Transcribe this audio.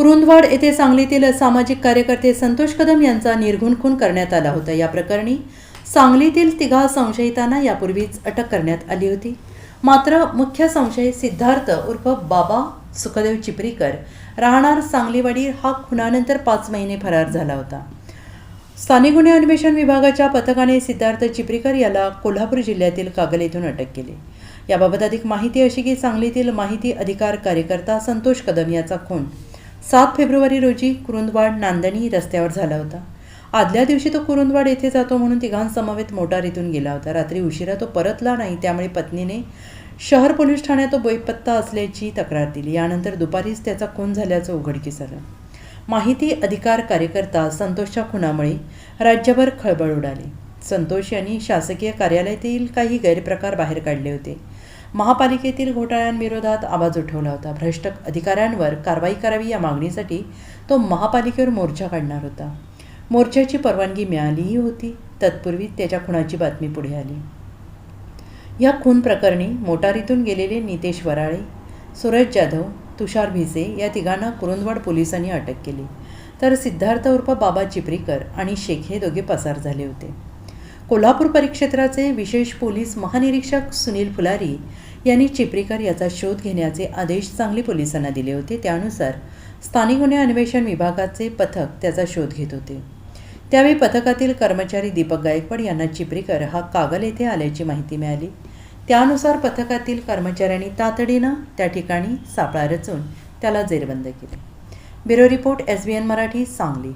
कुरुंदवाड येथे सांगलीतील सामाजिक कार्यकर्ते संतोष कदम यांचा निर्घुण खून करण्यात आला होता. या प्रकरणी सांगलीतील तिघा संशयितांना यापूर्वीच अटक करण्यात आली होती. मात्र मुख्य संशयित सिद्धार्थ उर्फ बाबा सुखदेव चिपरीकर राहणार सांगलीवाडी हा खुनानंतर पाच महिने फरार झाला होता. स्थानिक गुन्हे अन्वेषण विभागाच्या पथकाने सिद्धार्थ चिपरीकर याला कोल्हापूर जिल्ह्यातील कागल येथून अटक केली. याबाबत अधिक माहिती अशी की सांगलीतील माहिती अधिकार कार्यकर्ता संतोष कदम याचा खून सात फेब्रुवारी रोजी कुरुंदवाड नांदणी रस्त्यावर झाला होता. आदल्या दिवशी तो कुरुंदवाड येथे जातो म्हणून तिघांसमवेत मोटार इथून गेला होता. रात्री उशिरा तो परतला नाही त्यामुळे पत्नीने शहर पोलीस ठाण्यात तो बेपत्ता असल्याची तक्रार दिली. यानंतर दुपारीच त्याचा खून झाल्याचं उघडकीस आलं माहिती अधिकार कार्यकर्ता संतोषच्या खुनामुळे राज्यभर खळबळ उडाली. संतोष यांनी शासकीय कार्यालयातील काही गैरप्रकार बाहेर काढले होते. महापालिकेतील घोटाळ्यांविरोधात आवाज उठवला होता. भ्रष्ट अधिकाऱ्यांवर कारवाई करावी या मागणीसाठी तो महापालिकेवर मोर्चा काढणार होता. मोर्चाची परवानगी मिळालीही होती. तत्पूर्वी त्याच्या खुनाची बातमी पुढे आली. या खून प्रकरणी मोटारीतून गेलेले नितेश वराळे सूरज जाधव तुषार भिसे या तिघांना कुरुंदवाड पोलिसांनी अटक केली. तर सिद्धार्थ उर्फ बाबा चिपरीकर आणि शेख हे दोघे पसार झाले होते. कोल्हापूर परिक्षेत्राचे विशेष पोलीस महानिरीक्षक सुनील फुलारी यांनी चिपरीकर याचा शोध घेण्याचे आदेश सांगली पोलिसांना दिले होते. त्यानुसार स्थानिक गुन्हे अन्वेषण विभागाचे पथक त्याचा शोध घेत होते. त्यावेळी पथकातील कर्मचारी दीपक गायकवाड यांना चिपरीकर हा कागल येथे आल्याची माहिती मिळाली. त्यानुसार पथकातील कर्मचाऱ्यांनी तातडीनं त्या ठिकाणी सापळा रचून त्याला जेरबंद केले. Bureau report S B N Marathi Sangli.